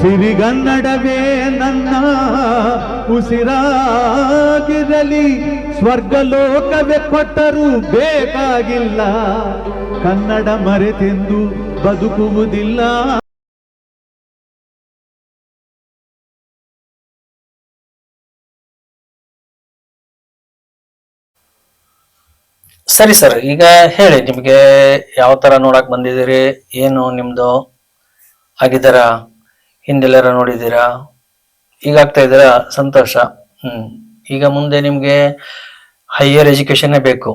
ಸಿರಿಗನ್ನಡವೇ ನನ್ನ ಉಸಿರಾಗಿರಲಿ, ಸ್ವರ್ಗಲೋಕವೇ ಕೊಟ್ಟರೂ ಬೇಕಾಗಿಲ್ಲ. ಕನ್ನಡ ಮರೆತೆಂದು ಬದುಕುವುದಿಲ್ಲ. ಸರಿ ಸರ್, ಈಗ ಹೇಳಿ, ನಿಮಗೆ ಯಾವ ತರ ನೋಡಕ್ ಬಂದಿದ್ದೀರಿ, ಏನು ನಿಮ್ದು ಆಗಿದ್ದಾರ ಹಿಂದೆಲ್ಲರ ನೋಡಿದ್ದೀರಾ? ಈಗ ಆಗ್ತಾ ಇದ್ದೀರಾ? ಸಂತೋಷ. ಹ್ಮ್. ಈಗ ಮುಂದೆ ನಿಮ್ಗೆ ಹೈಯರ್ ಎಜುಕೇಶನ್ ಬೇಕು.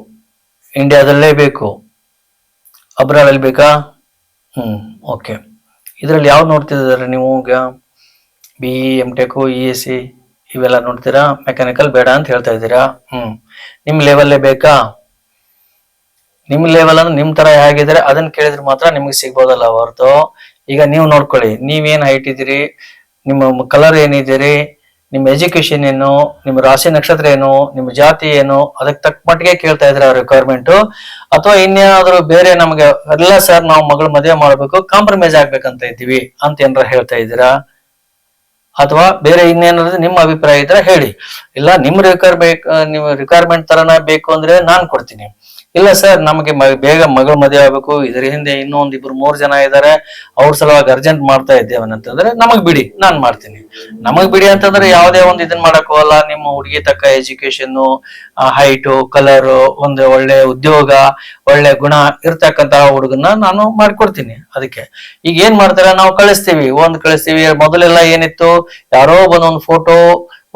ಇಂಡಿಯಾದಲ್ಲೇ ಬೇಕು. ಅಬ್ರಾಡಲ್ಲಿ ಬೇಕಾ? ಹ್ಮ್ ಓಕೆ ಇದರಲ್ಲಿ ಯಾವ್ದು ನೋಡ್ತಿದ್ದಾರೆ ನೀವು ಈಗ? B E M tech E S C ಇವೆಲ್ಲ ನೋಡ್ತೀರಾ? ಮೆಕ್ಯಾನಿಕಲ್ ಬೇಡ ಅಂತ ಹೇಳ್ತಾ ಇದ್ದೀರಾ? ಹ್ಮ್. ನಿಮ್ ಲೆವೆಲ್ಲೇ ಬೇಕಾ? ನಿಮ್ ಲೆವೆಲ್ ಅಂದ್ರೆ ನಿಮ್ ತರ ಹೇಗಿದ್ರೆ ಅದನ್ನ ಕೇಳಿದ್ರೆ ಮಾತ್ರ ನಿಮ್ಗೆ ಸಿಗ್ಬೋದಲ್ಲ ಹೊರತು. ಈಗ ನೀವು ನೋಡ್ಕೊಳ್ಳಿ, ನೀವೇನ್ ಹೈಟ್ ಇದ್ದೀರಿ, ನಿಮ್ಮ ಕಲರ್ ಏನಿದ್ದೀರಿ, ನಿಮ್ಮ ಎಜುಕೇಶನ್ ಏನು, ನಿಮ್ಮ ರಾಶಿ ನಕ್ಷತ್ರ ಏನು, ನಿಮ್ಮ ಜಾತಿ ಏನು, ಅದಕ್ಕೆ ತಕ್ಕ ಮಟ್ಟಿಗೆ ಕೇಳ್ತಾ ಇದ್ರೆ ರಿಕ್ವೈರ್ಮೆಂಟ್ ಅಥವಾ ಇನ್ನೇನಾದ್ರೂ ಬೇರೆ ನಮ್ಗೆ ಎಲ್ಲ ಸರ್ ನಾವು ಮಗಳ ಮದುವೆ ಮಾಡ್ಬೇಕು ಕಾಂಪ್ರಮೈಸ್ ಆಗ್ಬೇಕಂತ ಇದ್ದೀವಿ ಅಂತ ಏನಾರ ಹೇಳ್ತಾ ಇದ್ದೀರಾ? ಅಥವಾ ಬೇರೆ ಇನ್ನೇನಾದ್ರು ನಿಮ್ಮ ಅಭಿಪ್ರಾಯ ಇದ್ರೆ ಹೇಳಿ. ಇಲ್ಲ ನಿಮ್ ರಿಕ್ವೈರ್ ಬೇಕು ನೀವು ರಿಕ್ವೈರ್ಮೆಂಟ್ ತರನ ಬೇಕು ಅಂದ್ರೆ ನಾನ್ ಕೊಡ್ತೀನಿ. ಇಲ್ಲ ಸರ್, ನಮಗೆ ಬೇಗ ಮಗಳು ಮದುವೆ ಆಗ್ಬೇಕು. ಇದರ ಹಿಂದೆ ಇನ್ನೂ ಒಂದ್ ಮೂರ್ ಜನ ಇದಾರೆ ಅವ್ರ ಸಲುವಾಗಿ ಅರ್ಜೆಂಟ್ ಮಾಡ್ತಾ ಇದ್ದೇವೆ ಅಂತಂದ್ರೆ ನಮಗ್ ಬಿಡಿ, ನಾನ್ ಮಾಡ್ತೀನಿ. ನಮಗ್ ಬಿಡಿ ಅಂತಂದ್ರೆ ಯಾವುದೇ ಒಂದ್ ಇದನ್ ಮಾಡಕ್ ನಿಮ್ಮ ಹುಡುಗಿ ತಕ್ಕ ಎಜುಕೇಶನ್ ಹೈಟು ಕಲರ್ ಒಂದು ಒಳ್ಳೆ ಉದ್ಯೋಗ, ಒಳ್ಳೆ ಗುಣ ಇರ್ತಕ್ಕಂತಹ ಹುಡುಗನ್ನ ನಾನು ಮಾಡ್ಕೊಡ್ತೀನಿ ಅದಕ್ಕೆ. ಈಗ ಏನ್ ಮಾಡ್ತಾರೆ? ನಾವು ಕಳಿಸ್ತೀವಿ. ಒಂದ್ ಕಳಿಸ್ತೀವಿ. ಮೊದಲೆಲ್ಲ ಏನಿತ್ತು? ಯಾರೋ ಒಂದು ಫೋಟೋ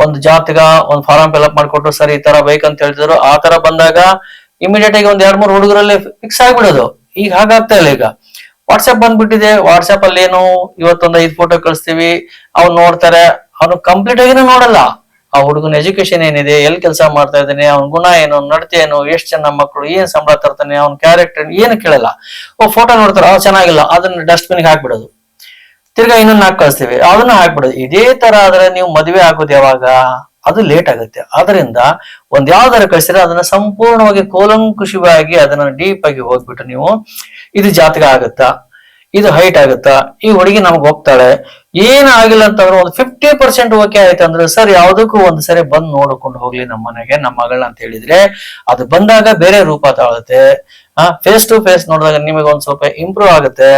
ಒಂದು ಜಾತಿಗ, ಒಂದ್ ಫಾರಂ ಫಿಲ್ ಅಪ್ ಮಾಡ್ಕೊಟ್ರು ಸರ್, ಈ ತರ ಅಂತ ಹೇಳಿದ್ರು ಆ ತರ ಬಂದಾಗ ಇಮಿಡಿಯೇಟ್ ಆಗಿ ಒಂದ್ ಎರಡ್ ಮೂರು ಹುಡುಗರಲ್ಲಿ ಫಿಕ್ಸ್ ಆಗ್ಬಿಡೋದು. ಈಗ ಹಾಗಾಗ್ತಾ ಇಲ್ಲ ಈಗ. ವಾಟ್ಸ್ಆಪ್ ಬಂದ್ಬಿಟ್ಟಿದೆ. ವಾಟ್ಸ್ಆಪ್ ಅಲ್ಲಿ ಏನು ಇವತ್ತೊಂದ್ ಐದ್ ಫೋಟೋ ಕಳಿಸ್ತೀವಿ. ಅವ್ನು ನೋಡ್ತಾರೆ. ಅವನು ಕಂಪ್ಲೀಟ್ ಆಗಿನೂ ನೋಡಲ್ಲ. ಆ ಹುಡುಗನ ಎಜುಕೇಶನ್ ಏನಿದೆ? ಎಲ್ಲಿ ಕೆಲಸ ಮಾಡ್ತಾ ಇದ್ದಾನೆ? ಅವ್ನ ಗುಣ ಏನು? ನಡತೆ ಏನು? ಎಷ್ಟು ಜನ ಮಕ್ಕಳು ಏನ್ ಸಂಬಳ ತರ್ತಾನೆ? ಅವ್ನ ಕ್ಯಾರೆಕ್ಟರ್ ಏನು ಕೇಳಲ್ಲ. ಓ ಫೋಟೋ ನೋಡ್ತಾರೆ. ಅವ್ ಚೆನ್ನಾಗಿಲ್ಲ. ಅದನ್ನ ಡಸ್ಟ್ಬಿನ್ಗೆ ಹಾಕ್ಬಿಡೋದು. ತಿರ್ಗಾ ಇನ್ನೊಂದು ನಾಲ್ಕು ಕಳಿಸ್ತೀವಿ. ಅದನ್ನ ಹಾಕ್ಬಿಡೋದು. ಇದೇ ತರ ಆದ್ರೆ ನೀವು ಮದುವೆ ಆಗೋದು ಯಾವಾಗ? ಅದು ಲೇಟ್ ಆಗುತ್ತೆ. ಆದ್ರಿಂದ ಒಂದ್ ಯಾವ್ದಾರ ಕಳಿಸಿದ್ರೆ ಅದನ್ನ ಸಂಪೂರ್ಣವಾಗಿ ಕೋಲಂಕುಷವಾಗಿ ಅದನ್ನ ಡೀಪ್ ಆಗಿ ಹೋಗ್ಬಿಟ್ಟು ನೀವು ಇದು ಜಾತಕ ಆಗುತ್ತಾ? ಇದು ಹೈಟ್ ಆಗುತ್ತಾ? ಈ ಹುಡುಗಿ ನಮ್ಗೆ ಹೋಗ್ತಾಳೆ. ಏನು ಆಗಿಲ್ಲ ಅಂತಂದ್ರೆ ಒಂದು ಫಿಫ್ಟಿ ಪರ್ಸೆಂಟ್ ಓಕೆ ಆಯ್ತು ಅಂದ್ರೆ ಸರ್ ಯಾವುದಕ್ಕೂ ಒಂದು ಸರಿ ಬಂದು ನೋಡ್ಕೊಂಡು ಹೋಗ್ಲಿ ನಮ್ಮ ಮನೆಗೆ ನಮ್ಮ ಮಗಳನ್ನ ಅಂತ ಹೇಳಿದ್ರೆ. ಅದು ಬಂದಾಗ ಬೇರೆ ರೂಪ ತಾಳುತ್ತೆ. ಫೇಸ್ ಟು ಫೇಸ್ ನೋಡಿದಾಗ ನಿಮಗೆ ಒಂದ್ ಸ್ವಲ್ಪ ಇಂಪ್ರೂವ್ ಆಗುತ್ತೆ.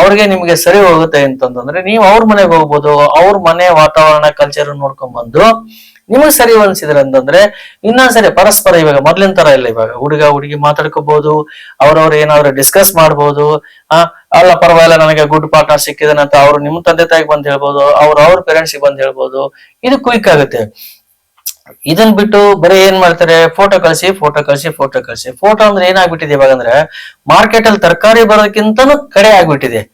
ಅವ್ರಿಗೆ ನಿಮಗೆ ಸರಿ ಹೋಗುತ್ತೆ ಅಂತಂದ್ರೆ ನೀವು ಅವ್ರ ಮನೆಗೆ ಹೋಗ್ಬೋದು. ಅವ್ರ ಮನೆ ವಾತಾವರಣ ಕಲ್ಚರ್ ನೋಡ್ಕೊಂಡ್ ಬಂದು ನಿಮಗೆ ಸರಿ ಅನ್ಸಿದ್ರೆ ಅಂತಂದ್ರೆ ಇನ್ನೊಂದ್ಸರಿ ಪರಸ್ಪರ ಇವಾಗ ಮೊದ್ಲಿನ ತರ ಇಲ್ಲ ಇವಾಗ. ಹುಡುಗ ಹುಡುಗಿ ಮಾತಾಡ್ಕೋಬಹುದು ಅವ್ರವ್ರು ಏನಾದ್ರು ಡಿಸ್ಕಸ್ ಮಾಡ್ಬೋದು, ಆ, ಅಲ್ಲ ಪರವಾಗಿಲ್ಲ ನನಗೆ ಗುಡ್ ಪಾರ್ಟ್ನರ್ ಸಿಕ್ಕಿದಾನೆ ಅಂತ ಅವ್ರು ನಿಮ್ ತಂದೆ ತಾಯಿಗೆ ಬಂದ್ ಹೇಳ್ಬೋದು, ಅವ್ರ ಅವ್ರ ಪೇರೆಂಟ್ಸ್ ಬಂದ್ ಹೇಳ್ಬೋದು, ಇದು ಕ್ವಿಕ್ ಆಗುತ್ತೆ. ಇದನ್ ಬಿಟ್ಟು ಬರೀ ಏನ್ ಮಾಡ್ತಾರೆ ಫೋಟೋ ಕಳಿಸಿ ಫೋಟೋ ಕಳಿಸಿ ಫೋಟೋ ಕಳಿಸಿ. ಫೋಟೋ ಅಂದ್ರೆ ಏನಾಗ್ಬಿಟ್ಟಿದೆ ಇವಾಗ ಅಂದ್ರೆ ಮಾರ್ಕೆಟ್ ಅಲ್ಲಿ ತರಕಾರಿ ಬರೋದಕ್ಕಿಂತನೂ ಕಡೆ ಆಗ್ಬಿಟ್ಟಿದೆ.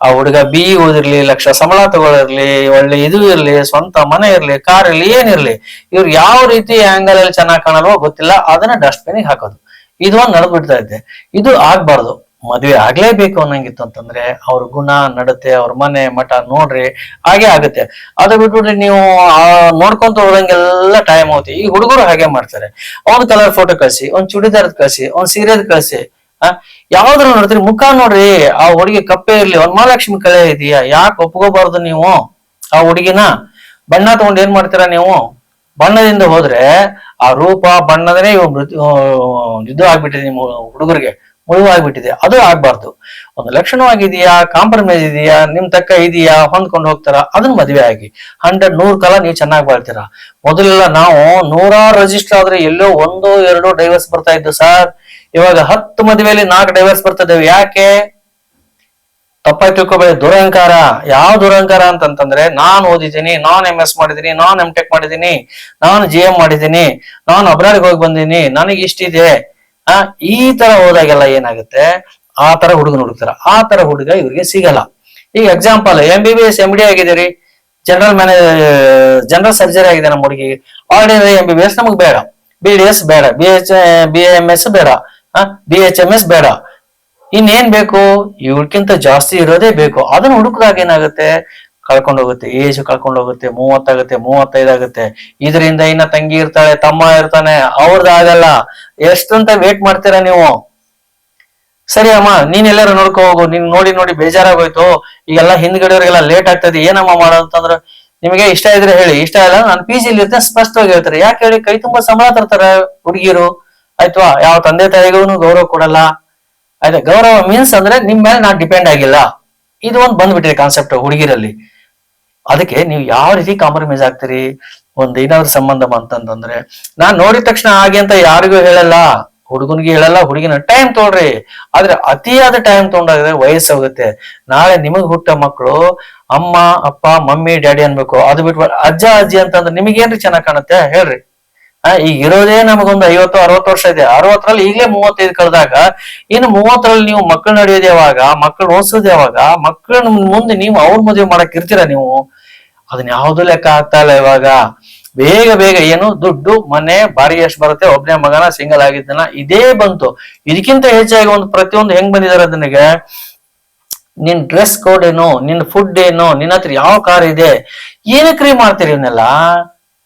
ಆ ಹುಡುಗ ಬಿ ಓದಿರ್ಲಿ, ಲಕ್ಷ ಸಂಬಳ ತಗೊಳಿರ್ಲಿ ಒಳ್ಳೆ ಇದು ಇರ್ಲಿ, ಸ್ವಂತ ಮನೆ ಇರ್ಲಿ ಕಾರ್ ಇರ್ಲಿ ಏನಿರ್ಲಿ ಇವ್ರು ಯಾವ ರೀತಿ ಆಂಗಲ್ ಅಲ್ಲಿ ಚೆನ್ನಾಗಿ ಕಾಣಲ್ವೋ ಗೊತ್ತಿಲ್ಲ, ಅದನ್ನ ಡಸ್ಟ್ಬಿನ್ ಹಾಕೋದು. ಇದು ಒಂದು ನಡೆದ್ ಬಿಡ್ತಾ ಇದೆ. ಇದು ಆಗ್ಬಾರ್ದು. ಮದ್ವೆ ಆಗ್ಲೇಬೇಕು ಅನ್ನಂಗಿತ್ತು ಅಂತಂದ್ರೆ, ಅವ್ರ ಗುಣ, ನಡತೆ, ಅವ್ರ ಮನೆ, ಮಠ ನೋಡ್ರಿ, ಹಾಗೆ ಆಗುತ್ತೆ. ಅದು ಬಿಟ್ಬಿಟ್ರೆ ನೀವು ನೋಡ್ಕೊಂತ ಹೋದಂಗೆಲ್ಲ ಟೈಮ್ ಹೋಗುತ್ತೆ. ಈ ಹುಡುಗರು ಹಾಗೆ ಮಾಡ್ತಾರೆ. ಒಂದ್ ಕಲರ್ ಫೋಟೋ ಕಳಿಸಿ ಒಂದ್ ಚೂಡಿದಾರದ್ ಕಳಿಸಿ ಒಂದ್ ಸೀರೆದ್ ಕಳ್ಸಿ ಯಾವ್ದ್ರ ನೋಡ್ತೀರಿ ಮುಖ ನೋಡ್ರಿ, ಆ ಹುಡುಗಿ ಕಪ್ಪೆ ಇರ್ಲಿ, ಒಂದ್ ಮಹಾಲಕ್ಷ್ಮಿ ಕಳೆ ಇದೆಯಾ? ಯಾಕೆ ಒಪ್ಕೋಬಾರ್ದು ನೀವು? ಆ ಹುಡುಗಿನ? ಬಣ್ಣ ತಗೊಂಡು ಏನ್ ಮಾಡ್ತೀರಾ ನೀವು? ಬಣ್ಣದಿಂದ ಹೋದ್ರೆ, ಆ ರೂಪ ಬಣ್ಣದನೇ ಇವ್ ಇದು ಆಗ್ಬಿಟ್ಟಿದೆ ನಿಮ್ಮ ಹುಡುಗರಿಗೆ ಮುಳುವಾಗ್ಬಿಟ್ಟಿದೆ ಅದು ಆಗ್ಬಾರ್ದು. ಒಂದು ಲಕ್ಷಣವಾಗಿದೆಯಾ, ಕಾಂಪ್ರಮೈಸ್ ಇದೆಯಾ, ನಿಮ್ ತಕ್ಕ ಇದೆಯಾ, ಹೊಂದ್ಕೊಂಡು ಹೋಗ್ತಾರ ಅದನ್ನ ಮದುವೆ ಆಗಿ. ಹಂಡ್ರೆಡ್, ನೂರ್ ಕಾಲ ನೀವು ಚೆನ್ನಾಗಿ ಬಾಳ್ತೀರಾ. ಮೊದಲೆಲ್ಲ ನಾವು ನೂರಾರು ರಿಜಿಸ್ಟರ್ ಆದ್ರೆ ಎಲ್ಲೋ ಒಂದು, ಎರಡು ಡೈವರ್ಸ್ ಬರ್ತಾ ಇದ್ದು ಸರ್ ಇವಾಗ ಹತ್ತು ಮದುವೆಯಲ್ಲಿ ನಾಲ್ಕು ಡೈವರ್ಸ್ ಬರ್ತದೆ. ಯಾಕೆ? ತಪ್ಪಾಗಿ ತಿಳ್ಕೊಬೇಡಿ. ದುರಹಂಕಾರ. ಯಾವ ದುರಹಂಕಾರ ಅಂತಂತಂದ್ರೆ, ನಾನ್ ಓದಿದ್ದೀನಿ, ನಾನ್ ಎಂ ಎಸ್ ಮಾಡಿದೀನಿ ನಾನ್ ಎಂ ಟೆಕ್ ಮಾಡಿದೀನಿ ನಾನು ಜಿ ಎಂ ಮಾಡಿದೀನಿ ನಾನು ಅಬ್ರಾಡ್ಗೆ ಹೋಗಿ ಬಂದೀನಿ, ನನಗೆ ಇಷ್ಟಿದೆ. ಆ, ಈ ತರ ಹೋದಾಗೆಲ್ಲ ಏನಾಗುತ್ತೆ? ಆ ತರ ಹುಡುಗನ ಹುಡುಕ್ತಾರ ಆ ತರ ಹುಡುಗ ಇವ್ರಿಗೆ ಸಿಗಲ್ಲ. ಈಗ example M B B S M D ಆಗಿದ್ದೀರಿ. ಜನರಲ್ ಮ್ಯಾನೇಜರ್ ಜನರಲ್ ಸರ್ಜರಿ ಆಗಿದೆ ನಮ್ಮ ಹುಡುಗಿ ordinary M B B S ನಮಗೆ ಬೇಡ. ಬಿ ಡಿ ಎಸ್ ಬೇಡ. B H B M S ಬೇಡ. ಬಿ ಎಚ್ ಎಂ ಎಸ್ ಬೇಡ. ಇನ್ನೇನ್ ಬೇಕು? ಇವ್ರಕ್ಕಿಂತ ಜಾಸ್ತಿ ಇರೋದೇ ಬೇಕು. ಅದನ್ನ ಹುಡುಕದಾಗ ಏನಾಗುತ್ತೆ? ಕಳ್ಕೊಂಡೋಗುತ್ತೆ. ಏಜ್ ಕಳ್ಕೊಂಡು ಹೋಗುತ್ತೆ ಮೂವತ್ತಾಗುತ್ತೆ, ಮೂವತ್ತೈದಾಗುತ್ತೆ. ಇದರಿಂದ ಇನ್ನ ತಂಗಿ ಇರ್ತಾಳೆ, ತಮ್ಮ ಇರ್ತಾನೆ ಅವ್ರದ್ದು ಆಗಲ್ಲ. ಎಷ್ಟಂತ ವೇಟ್ ಮಾಡ್ತೀರಾ ನೀವು? ಸರಿ ಅಮ್ಮ ನೀನ್ ಎಲ್ಲಾರು ನೋಡ್ಕೊ ಹೋಗು. ನೀನ್ ನೋಡಿ ನೋಡಿ ಬೇಜಾರಾಗೋಯ್ತು. ಈಗೆಲ್ಲ ಹಿಂದ್ಗಡೆಯವ್ರಿಗೆಲ್ಲ ಲೇಟ್ ಆಗ್ತದೆ. ಏನಮ್ಮ ಮಾಡೋದಂತಂದ್ರೆ ನಿಮಗೆ ಇಷ್ಟ ಇದ್ರೆ ಹೇಳಿ. ಇಷ್ಟ ಇಲ್ಲ ನಾನು ಪಿ ಜಿಲಿ ಇರ್ತೇನೆ, ಸ್ಪಷ್ಟವಾಗಿ ಹೇಳ್ತಾರೆ. ಯಾಕೆ ಹೇಳಿ? ಕೈ ತುಂಬಾ ಸಂಬಳ ತರ್ತಾರೆ ಹುಡುಗಿರು. ಆಯ್ತವಾ? ಯಾವ ತಂದೆ ತಾಯಿಗೂ ಗೌರವ ಕೊಡಲ್ಲ. ಆಯ್ತಾ? ಗೌರವ ಮೀನ್ಸ್ ಅಂದ್ರೆ ನಿಮ್ ಮೇಲೆ ನಾನ್ ಡಿಪೆಂಡ್ ಆಗಿಲ್ಲ. ಇದು ಒಂದು ಬಂದ್ಬಿಟ್ಟಿದೆ ಕಾನ್ಸೆಪ್ಟ್ ಹುಡುಗಿರಲ್ಲಿ. ಅದಕ್ಕೆ ನೀವು ಯಾವ ರೀತಿ ಕಾಂಪ್ರಮೈಸ್ ಆಗ್ತೀರಿ? ಒಂದ್ ಏನಾದ್ರು ಸಂಬಂಧ ಅಂತಂದ್ರೆ ನಾನ್ ನೋಡಿದ ತಕ್ಷಣ ಹಾಗೆ ಅಂತ ಯಾರಿಗೂ ಹೇಳಲ್ಲ. ಹುಡುಗನಿಗೆ ಹೇಳಲ್ಲ, ಹುಡುಗಿನ ಟೈಮ್ ತೊಗೊಳ್ರಿ. ಆದ್ರೆ ಅತಿಯಾದ ಟೈಮ್ ತೊಗೊಂಡಾಗ ವಯಸ್ಸು ಹೋಗುತ್ತೆ ನಾಳೆ ನಿಮಗ್ ಹುಟ್ಟ ಮಕ್ಕಳು ಅಮ್ಮ, ಅಪ್ಪ, ಮಮ್ಮಿ, ಡ್ಯಾಡಿ ಅನ್ಬೇಕು. ಅದು ಬಿಟ್ಟು ಅಜ್ಜ, ಅಜ್ಜಿ ಅಂತಂದ್ರೆ ನಿಮಗೇನ್ರಿ ಚೆನ್ನಾಗ್ ಕಾಣುತ್ತೆ? ಹೇಳ್ರಿ. ಆ ಈಗ ಇರೋದೇ ನಮಗೊಂದು ಐವತ್ತು, ಅರವತ್ತು ವರ್ಷ ಇದೆ. ಅರವತ್ತರಲ್ಲಿ ಈಗಲೇ ಮೂವತ್ತೈದು ಕಳೆದಾಗ, ಇನ್ನು ಮೂವತ್ತರಲ್ಲಿ ನೀವು ಮಕ್ಕಳು ನಡೆಯೋದು ಯಾವಾಗ ಮಕ್ಕಳು ಓದಿಸೋದು ಯಾವಾಗ ಮಕ್ಕಳ ಮುಂದೆ ನೀವು ಅವ್ರ ಮದುವೆ ಮಾಡಕ್ ಇರ್ತೀರಾ ನೀವು? ಅದನ್ನ ಯಾವ್ದು ಲೆಕ್ಕ ಆಗ್ತಾ ಇಲ್ಲ ಇವಾಗ. ಬೇಗ ಬೇಗ ಏನು ದುಡ್ಡು, ಮನೆ, ಬಾಡಿಗೆ ಎಷ್ಟು ಬರುತ್ತೆ ಒಬ್ಬನೇ ಮಗನ ಸಿಂಗಲ್ ಆಗಿದ್ದನ, ಇದೇ ಬಂತು. ಇದಕ್ಕಿಂತ ಹೆಚ್ಚಾಗಿ ಒಂದು ಪ್ರತಿಯೊಂದು ಹೆಂಗ್ ಬಂದಿದ್ದಾರೆ ಅದನಿಗೆ ನಿನ್ ಡ್ರೆಸ್ ಕೋಡ್ ಏನು, ನಿನ್ ಫುಡ್ ಏನು, ನಿನ್ನ ಹತ್ರ ಯಾವ ಕಾರ್ ಇದೆ ಏನಕ್ರಿ ಮಾಡ್ತೀರಿ ಇವನ್ನೆಲ್ಲ?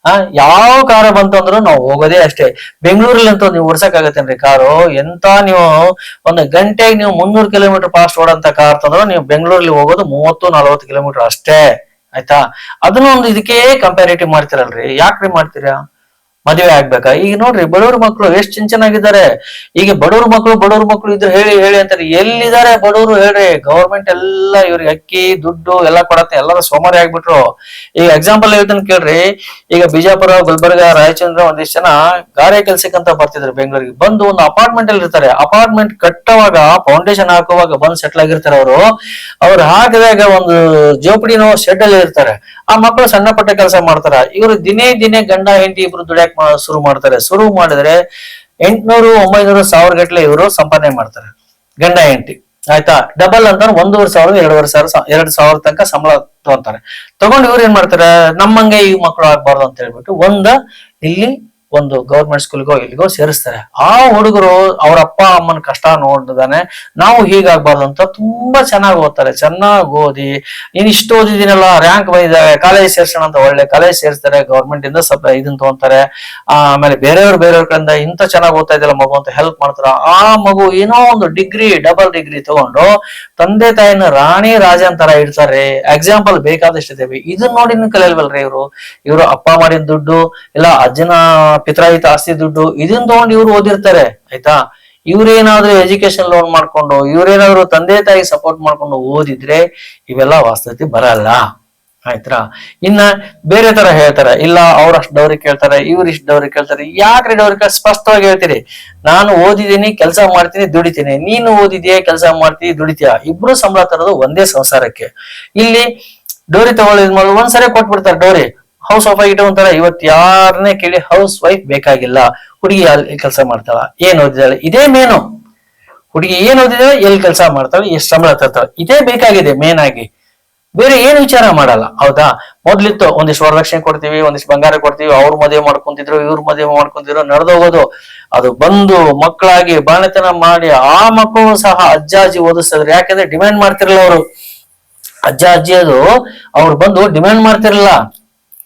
ಆ, ಯಾವ ಕಾರ ಬಂತು ಅಂದ್ರೂ ನಾವು ಹೋಗೋದೇ ಅಷ್ಟೇ. ಬೆಂಗಳೂರಲ್ಲಿ ಅಂತ ನೀವು ಓಡ್ಸಕ್ಕಾಗತ್ತೇನ್ರಿ ಕಾರು? ಎಂತ ನೀವು ಒಂದು ಗಂಟೆಗೆ ನೀವು ಮುನ್ನೂರು ಕಿಲೋಮೀಟರ್ ಫಾಸ್ಟ್ ಓಡಂತ ಕಾರ್ ತಂದ್ರು ನೀವು ಬೆಂಗಳೂರಲ್ಲಿ ಹೋಗೋದು ಮೂವತ್ತು, ನಲವತ್ತು ಕಿಲೋಮೀಟರ್ ಅಷ್ಟೇ. ಆಯ್ತಾ? ಅದನ್ನ ಒಂದು ಇದಕ್ಕೆ ಕಂಪ್ಯಾರಿಟಿವ್ ಮಾಡ್ತೀರಲ್ರಿ. ಯಾಕ್ರಿ ಮಾಡ್ತೀರಾ? ಮದುವೆ ಆಗ್ಬೇಕಾ? ಈಗ ನೋಡ್ರಿ, ಬಡವ್ರ ಮಕ್ಕಳು ಎಷ್ಟ್ ಚಿಂಚನಾಗಿದ್ದಾರೆ ಈಗ ಬಡವ್ರ ಮಕ್ಕಳು ಬಡವ್ರ ಮಕ್ಕಳು ಇದ್ರೆ ಹೇಳಿ ಹೇಳಿ ಅಂತಾರೆ, ಎಲ್ಲಿದ್ದಾರೆ ಬಡವರು ಹೇಳ್ರಿ? ಗವರ್ಮೆಂಟ್ ಎಲ್ಲ ಇವ್ರಿಗೆ ಅಕ್ಕಿ, ದುಡ್ಡು ಎಲ್ಲ ಕೊಡತ್ತೆ, ಎಲ್ಲರೂ ಸೋಮಾರಿ ಆಗ್ಬಿಟ್ರು. ಈಗ ಎಕ್ಸಾಂಪಲ್ ಹೇಳ್ತಾನೆ ಕೇಳ್ರಿ, ಈಗ ಬಿಜಾಪುರ, ಗುಲ್ಬರ್ಗ ರಾಯಚಂದ್ರ ಒಂದಿಷ್ಟು ಜನ ಗಾರೆ ಕೆಲ್ಸಕ್ಕಂತ ಬರ್ತಿದ್ರು ಬೆಂಗಳೂರಿಗೆ. ಬಂದು ಒಂದು ಅಪಾರ್ಟ್ಮೆಂಟ್ ಅಲ್ಲಿ ಇರ್ತಾರೆ. ಅಪಾರ್ಟ್ಮೆಂಟ್ ಕಟ್ಟುವಾಗ ಫೌಂಡೇಶನ್ ಹಾಕುವಾಗ ಬಂದು ಸೆಟ್ಲ್ ಆಗಿರ್ತಾರೆ ಅವರು. ಅವ್ರು ಹಾಕಿದಾಗ ಒಂದು ಜೋಪಡಿನೋ ಶೆಡ್ ಅಲ್ಲಿ ಇರ್ತಾರೆ. ಆ ಮಕ್ಕಳು ಸಣ್ಣ ಪಟ್ಟ ಕೆಲಸ ಮಾಡ್ತಾರ. ಇವರು ದಿನೇ ದಿನೇ ಗಂಡ, ಹೆಂಡತಿ ಇಬ್ರು ದುಡಿಯಕ್ ಶುರು ಮಾಡ್ತಾರೆ. ಶುರು ಮಾಡಿದ್ರೆ ಎಂಟ್ನೂರು ಒಂಬೈನೂರು ಸಾವಿರ ಗಟ್ಟಲೆ ಇವರು ಸಂಪಾದನೆ ಮಾಡ್ತಾರೆ. ಗಂಡ ಎಂಟಿ ಆಯ್ತಾ? ಡಬಲ್ ಅಂತ ಒಂದೂವರೆ ಸಾವಿರ ಎರಡೂವರೆ ಸಾವಿರ ಎರಡ್ ಸಾವಿರ ತನಕ ಸಂಬಳ ತಗೊಂತಾರೆ. ತಗೊಂಡು ಇವ್ರು ಏನ್ ಮಾಡ್ತಾರೆ? ನಮ್ಮಂಗೆ ಈ ಮಕ್ಕಳು ಆಗ್ಬಾರ್ದು ಅಂತ ಹೇಳ್ಬಿಟ್ಟು ಒಂದ ಇಲ್ಲಿ ಒಂದು ಗೌರ್ಮೆಂಟ್ ಸ್ಕೂಲ್ಗೋ ಇಲ್ಲಿಗೋ ಸೇರಿಸ್ತಾರೆ. ಆ ಹುಡುಗರು ಅವ್ರ ಅಪ್ಪ ಅಮ್ಮನ ಕಷ್ಟ ನೋಡಿದಾನೆ ನಾವು ಹೀಗಾಗ್ಬಾರ್ದು ಅಂತ ತುಂಬಾ ಚೆನ್ನಾಗಿ ಓದ್ತಾರೆ. ಚೆನ್ನಾಗಿ ಓದಿ ನೀನ್ ಇಷ್ಟು ಓದಿದೀನಲ್ಲ ರ್ಯಾಂಕ್ ಬಂದಿದ್ದಾರೆ ಕಾಲೇಜ್ ಸೇರ್ಸೋಣ ಅಂತ ಒಳ್ಳೆ ಕಾಲೇಜ್ ಸೇರಿಸ್ತಾರೆ ಗೌರ್ಮೆಂಟ್ ಇಂದ ಸಪ್ ಇದನ್ನ ತಗೊಂತಾರೆ. ಆಮೇಲೆ ಬೇರೆಯವ್ರು ಬೇರೆಯವ್ರ ಕಡೆಯಿಂದ ಇಂತ ಚೆನ್ನಾಗಿ ಓದ್ತಾ ಇದೆಯಲ್ಲ ಮಗು ಅಂತ ಹೆಲ್ಪ್ ಮಾಡ್ತಾರ. ಆ ಮಗು ಏನೋ ಒಂದು ಡಿಗ್ರಿ ಡಬಲ್ ಡಿಗ್ರಿ ತಗೊಂಡು ತಂದೆ ತಾಯಿನ ರಾಣಿ ರಾಜನ್ ತರ ಇಡ್ತಾರೆ. ಎಕ್ಸಾಂಪಲ್ ಬೇಕಾದಷ್ಟು ಇದನ್ನ ನೋಡಿ ಕಲಿಯಲ್ವಲ್ರಿ ಇವರು? ಇವರು ಅಪ್ಪ ಮಾಡಿದ ದುಡ್ಡು, ಇಲ್ಲ ಅಜ್ಜನ ಪಿತ್ರಾಯಿತ ಆಸ್ತಿ ದುಡ್ಡು ಇದನ್ನ ತಗೊಂಡು ಇವ್ರು ಓದಿರ್ತಾರೆ, ಆಯ್ತಾ? ಇವ್ರೇನಾದ್ರೂ ಎಜುಕೇಶನ್ ಲೋನ್ ಮಾಡ್ಕೊಂಡು, ಇವ್ರೇನಾದ್ರೂ ತಂದೆ ತಾಯಿ ಸಪೋರ್ಟ್ ಮಾಡ್ಕೊಂಡು ಓದಿದ್ರೆ ಇವೆಲ್ಲ ವಾಸ್ತವತೆ ಬರಲ್ಲ, ಆಯ್ತಾ? ಇನ್ನ ಬೇರೆ ತರ ಹೇಳ್ತಾರೆ, ಇಲ್ಲ ಅವ್ರ ಅಷ್ಟು ಡೌರಿ ಕೇಳ್ತಾರೆ, ಇವ್ರ ಇಷ್ಟು ಡೌರಿ ಕೇಳ್ತಾರೆ. ಯಾಕ್ರಿ ಡೌರಿ ಕೇಳಿ? ಸ್ಪಷ್ಟವಾಗಿ ಹೇಳ್ತೀರಿ ನಾನು ಓದಿದ್ದೀನಿ, ಕೆಲಸ ಮಾಡ್ತೀನಿ, ದುಡಿತೀನಿ. ನೀನು ಓದಿದ್ಯಾ, ಕೆಲಸ ಮಾಡ್ತೀನಿ ದುಡಿತೀಯಾ? ಇಬ್ರು ಸಂಬಳ ತರೋದು ಒಂದೇ ಸಂಸಾರಕ್ಕೆ. ಇಲ್ಲಿ ಡೋರಿ ತಗೊಳ್ಳಿದ್ಮೇಲೆ ಒಂದ್ಸರಿ ಕೊಟ್ಬಿಡ್ತಾರೆ ಡೋರಿ. ಹೌಸ್ ವೈಫ್ ಇಟ್ಕೊಂತಾರೆ ಇವತ್ ಯಾರನ್ನೇ ಕೇಳಿ ಹೌಸ್ ವೈಫ್ ಬೇಕಾಗಿಲ್ಲ. ಹುಡುಗಿ ಅಲ್ಲಿ ಕೆಲಸ ಮಾಡ್ತಾಳ? ಏನ್ ಓದಿದಾಳೆ ಇದೇ ಮೇನು ಹುಡುಗಿ ಏನ್ ಓದಿದಾಳೆ? ಎಲ್ಲಿ ಕೆಲಸ ಮಾಡ್ತಾಳೆ? ಎಷ್ಟು ಸಂಬಳ ತರ್ತಾಳೆ? ಇದೇ ಬೇಕಾಗಿದೆ ಮೇನ್ ಆಗಿ. ಬೇರೆ ಏನು ವಿಚಾರ ಮಾಡಲ್ಲ. ಹೌದಾ? ಮೊದ್ಲಿತ್ತು ಒಂದಿಷ್ಟು ವರದಕ್ಷಿಣೆ ಕೊಡ್ತೀವಿ, ಒಂದಿಷ್ಟು ಬಂಗಾರ ಕೊಡ್ತೀವಿ, ಅವ್ರ ಮದುವೆ ಮಾಡ್ಕೊಂತಿದ್ರು, ಇವ್ರ ಮದುವೆ ಮಾಡ್ಕೊಂತಿದ್ರು, ನಡೆದೋಗೋದು. ಅದು ಬಂದು ಮಕ್ಕಳಾಗಿ ಬಾಣತನ ಮಾಡಿ ಆ ಮಕ್ಕಳು ಸಹ ಅಜ್ಜ ಅಜ್ಜಿ ಓದಿಸ್ತಿದ್ರು. ಯಾಕಂದ್ರೆ ಡಿಮ್ಯಾಂಡ್ ಮಾಡ್ತಿರಲ್ಲ ಅವರು. ಅಜ್ಜ ಅಜ್ಜಿ ಅದು ಅವ್ರು ಬಂದು ಡಿಮ್ಯಾಂಡ್ ಮಾಡ್ತಿರಲ್ಲ